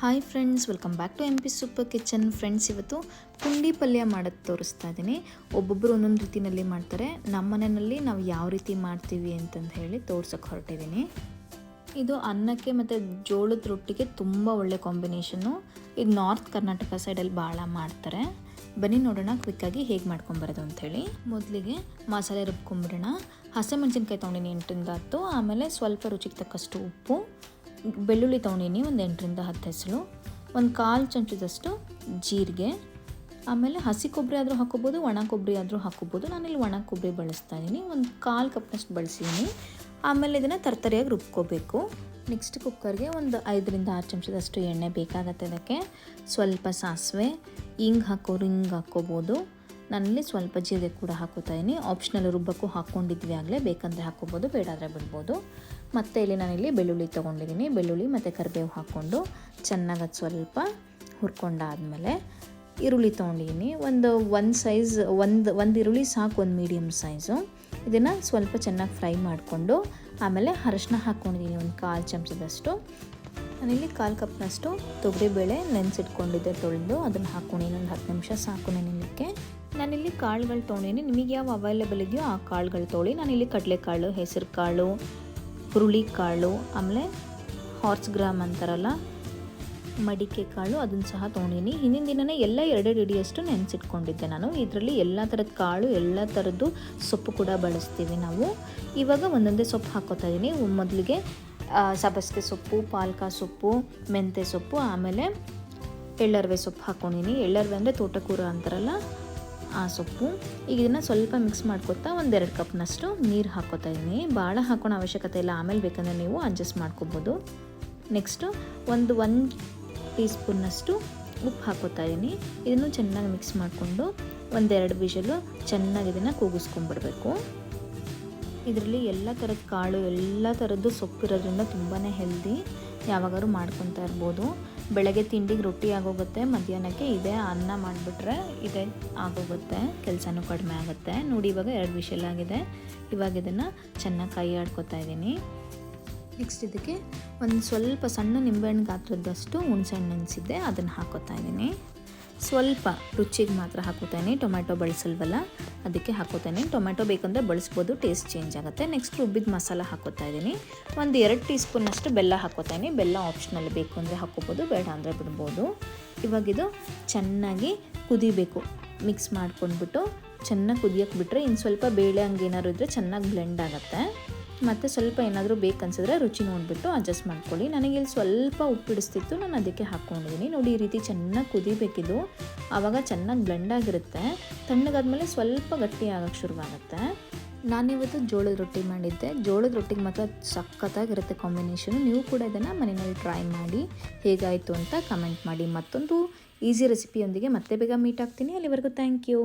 Hi friends, welcome back to M P super kitchen. Friends, ಇವತ್ತು ಪುಂಡಿ ಪಲ್ಯ ಮಾಡೋದು ತೋರಿಸ್ತಾ ಇದ್ದೀನಿ ಒಬ್ಬೊಬ್ಬರು ಒಂದೊಂದು ರೀತಿಯಲ್ಲಿ ಮಾಡ್ತಾರೆ. ನಮ್ಮ ಮನೆಯಲ್ಲಿ ನಾವು ಯಾವ ರೀತಿ ಮಾಡ್ತೀವಿ ಅಂತಂದು ಹೇಳಿ ತೋರ್ಸೋಕ್ಕೆ ಹೊರಟಿದ್ದೀನಿ ಇದು ಅನ್ನಕ್ಕೆ ಮತ್ತು ಜೋಳದ ರೊಟ್ಟಿಗೆ ತುಂಬ ಒಳ್ಳೆ ಕಾಂಬಿನೇಷನ್ನು ಇದು ನಾರ್ತ್ ಕರ್ನಾಟಕ ಸೈಡಲ್ಲಿ ಭಾಳ ಮಾಡ್ತಾರೆ. ಬನ್ನಿ ನೋಡೋಣ ಕ್ವಿಕ್ಕಾಗಿ ಹೇಗೆ ಮಾಡ್ಕೊಂಬರೋದು ಅಂಥೇಳಿ ಮೊದಲಿಗೆ ಮಸಾಲೆ ರುಬ್ಕೊಂಬಿಡೋಣ ಹಸಿಮೆಣ್ಸಿನ್ಕಾಯಿ ತೊಗೊಂಡಿನಿ ಎಂಟರಿಂದ ಹತ್ತು. ಆಮೇಲೆ ಸ್ವಲ್ಪ ರುಚಿಗೆ ತಕ್ಕಷ್ಟು ಉಪ್ಪು. ಬೆಳ್ಳುಳ್ಳಿ ತೊಗೊಂಡಿನಿ ಒಂದು ಎಂಟರಿಂದ ಹತ್ತು ಹೆಸರು ಒಂದು ಕಾಲು ಚಮಚದಷ್ಟು ಜೀರಿಗೆ, ಆಮೇಲೆ ಹಸಿ ಕೊಬ್ಬರಿ ಆದರೂ ಹಾಕೋಬೋದು ಒಣ ಕೊಬ್ಬರಿ ಆದರೂ ಹಾಕೋಬೋದು ನಾನಿಲ್ಲಿ ಒಣ ಕೊಬ್ಬರಿ ಬಳಸ್ತಾ ಇದ್ದೀನಿ. ಒಂದು ಕಾಲು ಕಪ್ನಷ್ಟು ಬಳಸಿದ್ದೀನಿ. ಆಮೇಲೆ ಇದನ್ನು ತರ್ತರಿಯಾಗಿ ರುಬ್ಕೋಬೇಕು. ನೆಕ್ಸ್ಟ್ ಕುಕ್ಕರ್ಗೆ ಒಂದು ಐದರಿಂದ ಆರು ಚಮಚದಷ್ಟು ಎಣ್ಣೆ ಬೇಕಾಗತ್ತೆ ಅದಕ್ಕೆ ಸ್ವಲ್ಪ ಸಾಸಿವೆ, ಹಿಂಗೆ ಹಾಕೋರು ಹಿಂಗೆ ಹಾಕ್ಕೋಬೋದು. ನಾನಲ್ಲಿ ಸ್ವಲ್ಪ ಜೀರಿಗೆ ಕೂಡ ಹಾಕೋತಾ ಇದ್ದೀನಿ ಆಪ್ಷನಲ್ ರುಬ್ಬಕ್ಕೂ ಹಾಕ್ಕೊಂಡಿದ್ವಿ ಆಗಲೇ. ಬೇಕಂದರೆ ಹಾಕ್ಕೊಬೋದು ಬೇಡಾದರೆ ಬಿಡ್ಬೋದು. ಮತ್ತು ಇಲ್ಲಿ ನಾನಿಲ್ಲಿ ಬೆಳ್ಳುಳ್ಳಿ ತೊಗೊಂಡಿದ್ದೀನಿ ಬೆಳ್ಳುಳ್ಳಿ ಮತ್ತು ಕರಿಬೇವು ಹಾಕ್ಕೊಂಡು ಚೆನ್ನಾಗಿ ಅದು ಸ್ವಲ್ಪ ಹುರ್ಕೊಂಡಾದಮೇಲೆ ಈರುಳ್ಳಿ ತೊಗೊಂಡಿದ್ದೀನಿ ಒಂದು ಒಂದು ಸೈಜ್ ಒಂದು ಒಂದು ಈರುಳ್ಳಿ ಸಾಕು, ಒಂದು ಮೀಡಿಯಮ್ ಸೈಜು ಇದನ್ನು ಸ್ವಲ್ಪ ಚೆನ್ನಾಗಿ ಫ್ರೈ ಮಾಡಿಕೊಂಡು ಆಮೇಲೆ ಅರಶಿನ ಹಾಕ್ಕೊಂಡಿದ್ದೀನಿ ಒಂದು ಕಾಲು ಚಮಚದಷ್ಟು. ನಾನಿಲ್ಲಿ ಕಾಲು ಕಪ್ನಷ್ಟು ತೊಗರಿಬೇಳೆ ನೆನೆಸಿಟ್ಕೊಂಡಿದ್ದೆ ತೊಳೆದು. ಅದನ್ನು ಹಾಕ್ಕೊಂಡಿದ್ದೀನಿ ಒಂದು ಹತ್ತು ನಿಮಿಷ ಸಾಕು ನೆನೆಯಲಿಕ್ಕೆ ನಾನಿಲ್ಲಿ ಕಾಳುಗಳು ತೊಗೊಂಡಿನಿ ನಿಮಗೆ ಯಾವ ಅವೈಲೇಬಲ್ ಇದೆಯೋ ಆ ಕಾಳುಗಳು ತೊಗೊಳ್ಳಿ ನಾನಿಲ್ಲಿ ಕಡಲೆಕಾಳು ಹೆಸರು ಕಾಳು ಹುರುಳಿ ಕಾಳು ಆಮೇಲೆ ಹಾರ್ಸ್ ಗ್ರಾಮ್ ಅಂತಾರಲ್ಲ ಮಡಿಕೆ ಕಾಳು ಅದನ್ನು ಸಹ ತೊಗೊಂಡಿನಿ ಹಿಂದಿನ ದಿನವೇ ಎಲ್ಲ ಎರಡೆರಡು ಇಡಿಯಷ್ಟು ನೆನೆಸಿಟ್ಕೊಂಡಿದ್ದೆ ನಾನು. ಇದರಲ್ಲಿ ಎಲ್ಲ ಥರದ ಕಾಳು, ಎಲ್ಲ ಥರದ್ದು ಸೊಪ್ಪು ಕೂಡ ಬಳಸ್ತೀವಿ ನಾವು. ಇವಾಗ ಒಂದೊಂದೇ ಸೊಪ್ಪು ಹಾಕೋತಾ ಇದ್ದೀನಿ ಮೊದಲಿಗೆ ಸಬಸಿಗೆ ಸೊಪ್ಪು, ಪಾಲಕ ಸೊಪ್ಪು, ಮೆಂತ್ಯ ಸೊಪ್ಪು, ಆಮೇಲೆ ಎಳ್ಳರ್ವೆ ಸೊಪ್ಪು ಹಾಕ್ಕೊಂಡಿನಿ ಎಳ್ಳರ್ವೆ ಅಂದರೆ ತೋಟಕೂರ ಅಂತಾರಲ್ಲ ಆ ಸೊಪ್ಪು. ಈಗ ಇದನ್ನು ಸ್ವಲ್ಪ ಮಿಕ್ಸ್ ಮಾಡ್ಕೊತಾ ಒಂದೆರಡು ಕಪ್ನಷ್ಟು ನೀರು ಹಾಕೋತಾ ಇದ್ದೀನಿ. ಭಾಳ ಹಾಕೋಣ ಅವಶ್ಯಕತೆ ಇಲ್ಲ. ಆಮೇಲೆ ಬೇಕಂದ್ರೆ ನೀವು ಅಡ್ಜಸ್ಟ್ ಮಾಡ್ಕೋಬೋದು. ನೆಕ್ಸ್ಟು ಒಂದು ಒನ್ ಟೀ ಸ್ಪೂನ್ನಷ್ಟು ಉಪ್ಪು ಹಾಕೋತಾ ಇದ್ದೀನಿ. ಇದನ್ನು ಚೆನ್ನಾಗಿ ಮಿಕ್ಸ್ ಮಾಡಿಕೊಂಡು ಒಂದೆರಡು ವಿಷಲು ಚೆನ್ನಾಗಿ ಇದನ್ನು ಕೂಗಿಸ್ಕೊಂಡ್ಬಿಡ್ಬೇಕು ಇದರಲ್ಲಿ ಎಲ್ಲ ಥರದ ಕಾಳು, ಎಲ್ಲ ಥರದ್ದು ಸೊಪ್ಪಿರೋದ್ರಿಂದ ತುಂಬಾ ಹೆಲ್ದಿ ಯಾವಾಗಾದ್ರೂ ಮಾಡ್ಕೊತಾ ಇರ್ಬೋದು. ಬೆಳಗ್ಗೆ ತಿಂಡಿಗೆ ರೊಟ್ಟಿ ಆಗೋಗುತ್ತೆ, ಮಧ್ಯಾಹ್ನಕ್ಕೆ ಇದೇ ಅನ್ನ ಮಾಡಿಬಿಟ್ರೆ ಇದೇ ಆಗೋಗುತ್ತೆ, ಕೆಲಸನೂ ಕಡಿಮೆ ಆಗುತ್ತೆ. ನೋಡಿ, ಇವಾಗ ಎರಡು ವಿಷಲ್ ಆಗಿದೆ. ಇವಾಗ ಇದನ್ನು ಚೆನ್ನಾಗಿ ಕೈ ಆಡ್ಕೊತಾ ಇದ್ದೀನಿ. ನೆಕ್ಸ್ಟ್ ಇದಕ್ಕೆ ಒಂದು ಸ್ವಲ್ಪ ಸಣ್ಣ ನಿಂಬೆಹಣ್ಣು ಗಾತ್ರದಷ್ಟು ಹುಣಸೆಹಣ್ಣು ನೆನೆಸಿದ್ದೆ ಅದನ್ನು ಹಾಕೋತಾ ಇದ್ದೀನಿ. ಸ್ವಲ್ಪ ರುಚಿಗೆ ಮಾತ್ರ ಹಾಕೋತಾನೆ. ಟೊಮ್ಯಾಟೊ ಬಳಸಲ್ವಲ್ಲ? ಅದಕ್ಕೆ ಹಾಕೋತಾನೆ. ಟೊಮ್ಯಾಟೊ ಬೇಕಂದರೆ ಬಳಸ್ಬೋದು, ಟೇಸ್ಟ್ ಚೇಂಜ್ ಆಗುತ್ತೆ. ನೆಕ್ಸ್ಟ್ ರುಬ್ಬಿದ ಮಸಾಲ ಹಾಕೋತಾ ಇದ್ದೀನಿ. ಒಂದು ಎರಡು ಟೀ ಸ್ಪೂನಷ್ಟು ಬೆಲ್ಲ ಹಾಕೋತಾನೆ. ಬೆಲ್ಲ ಆಪ್ಷನಲ್ ಬೇಕು ಅಂದರೆ ಹಾಕೋಬೋದು, ಬೇಡ ಅಂದರೆ ಬಿಡ್ಬೋದು. ಇವಾಗಿದು ಚೆನ್ನಾಗಿ ಕುದಿಬೇಕು. ಮಿಕ್ಸ್ ಮಾಡ್ಕೊಂಡ್ಬಿಟ್ಟು ಚೆನ್ನಾಗಿ ಕುದಿಯೋಕೆ ಬಿಟ್ಟರೆ ಇನ್ನು ಸ್ವಲ್ಪ ಬೇಳೆ ಹಂಗೆ ಏನಾದ್ರು ಇದ್ದರೆ ಚೆನ್ನಾಗಿ ಬ್ಲೆಂಡ್ ಆಗುತ್ತೆ. ಮತ್ತು ಸ್ವಲ್ಪ ಏನಾದರೂ ಬೇಕನ್ಸಿದ್ರೆ ರುಚಿ ನೋಡಿಬಿಟ್ಟು ಅಡ್ಜಸ್ಟ್ ಮಾಡ್ಕೊಳ್ಳಿ. ನನಗೆ ಇಲ್ಲಿ ಸ್ವಲ್ಪ ಉಪ್ಪಿಡಿಸ್ತಿತ್ತು ನಾನು ಅದಕ್ಕೆ ಹಾಕ್ಕೊಂಡಿದ್ದೀನಿ ನೋಡಿ, ಈ ರೀತಿ ಚೆನ್ನಾಗಿ ಕುದಿಬೇಕಿದು. ಆವಾಗ ಚೆನ್ನಾಗಿ ಬ್ಲೆಂಡ್ ಆಗಿರುತ್ತೆ. ತಣ್ಣಗಾದ್ಮೇಲೆ ಸ್ವಲ್ಪ ಗಟ್ಟಿ ಆಗೋಕ್ಕೆ ಶುರುವಾಗುತ್ತೆ. ನಾನಿವತ್ತು ಜೋಳದ ರೊಟ್ಟಿ ಮಾಡಿದ್ದೆ. ಜೋಳದ ರೊಟ್ಟಿಗೆ ಮಾತ್ರ ಸಖತ್ತಾಗಿರುತ್ತೆ ಕಾಂಬಿನೇಷನು ನೀವು ಕೂಡ ಇದನ್ನು ಮನೆಯಲ್ಲಿ ಟ್ರೈ ಮಾಡಿ ಹೇಗಾಯಿತು ಅಂತ ಕಮೆಂಟ್ ಮಾಡಿ. ಮತ್ತೊಂದು ಈಸಿ ರೆಸಿಪಿಯೊಂದಿಗೆ ಮತ್ತೆ ಬೇಗ ಮೀಟ್ ಆಗ್ತೀನಿ. ಅಲ್ಲಿವರೆಗೂ ಥ್ಯಾಂಕ್ ಯು